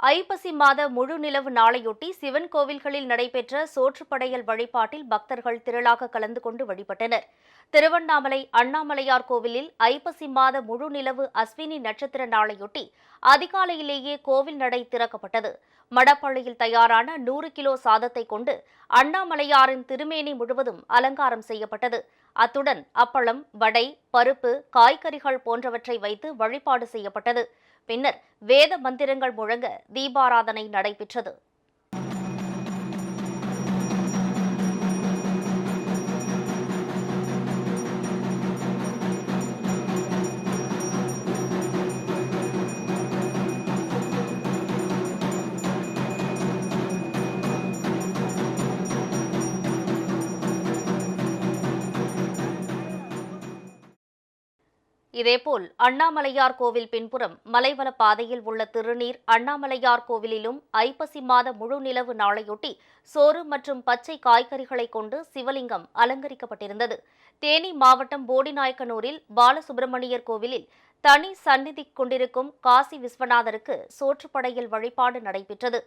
ஐப்பசி மாத முழு நிலவு நாளையொட்டி சிவன் கோவில்களில் நடைபெற்ற சோற்றுப்படையல் வழிபாட்டில் பக்தர்கள் திரளாக கலந்து கொண்டு வழிபட்டனர். திருவண்ணாமலை அண்ணாமலையார் கோவிலில் ஐப்பசி மாத முழு நிலவு அஸ்வினி நட்சத்திர நாளையொட்டி அதிகாலையிலேயே கோவில் நடை திறக்கப்பட்டது. மடப்பள்ளியில் தயாரான நூறு கிலோ சாதத்தை கொண்டு அண்ணாமலையாரின் திருமேனி முழுவதும் அலங்காரம் செய்யப்பட்டது. அத்துடன் அப்பளம் வடை பருப்பு காய்கறிகள் போன்றவற்றை வைத்து வழிபாடு செய்யப்பட்டது. பின்னர் வேத மந்திரங்கள் முழங்க தீபாராதனை நடைபெற்றது. இதேபோல் அண்ணாமலையார் கோவில் பின்புறம் மலைவள பாதையில் உள்ள திருநீர் அண்ணாமலையார் கோவிலிலும் ஐப்பசி மாத முழு நிலவு நாளையொட்டி சோறு மற்றும் பச்சை காய்கறிகளை கொண்டு சிவலிங்கம் அலங்கரிக்கப்பட்டிருந்தது. தேனி மாவட்டம் போடிநாயக்கனூரில் பாலசுப்பிரமணியர் கோவிலில் தனி சந்நிதி கொண்டிருக்கும் காசி விஸ்வநாதருக்கு சோற்றுப்படையில் வழிபாடு நடைபெற்றது.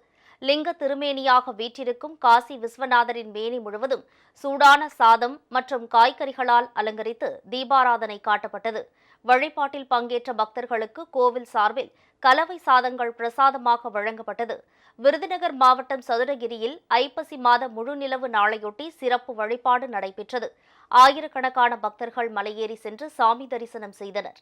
லிங்க திருமேனியாக வீற்றிருக்கும் காசி விஸ்வநாதரின் மேனி முழுவதும் சூடான சாதம் மற்றும் காய்கறிகளால் அலங்கரித்து தீபாராதனை காட்டப்பட்டது. வழிபாட்டில் பங்கேற்ற பக்தர்களுக்கு கோவில் சார்பில் கலவை சாதங்கள் பிரசாதமாக வழங்கப்பட்டது. விருதுநகர் மாவட்டம் சதுரகிரியில் ஐப்பசி மாத முழு நிலவு நாளையொட்டி சிறப்பு வழிபாடு நடைபெற்றது. ஆயிரக்கணக்கான பக்தர்கள் மலையேறி சென்று சாமி தரிசனம் செய்தனர்.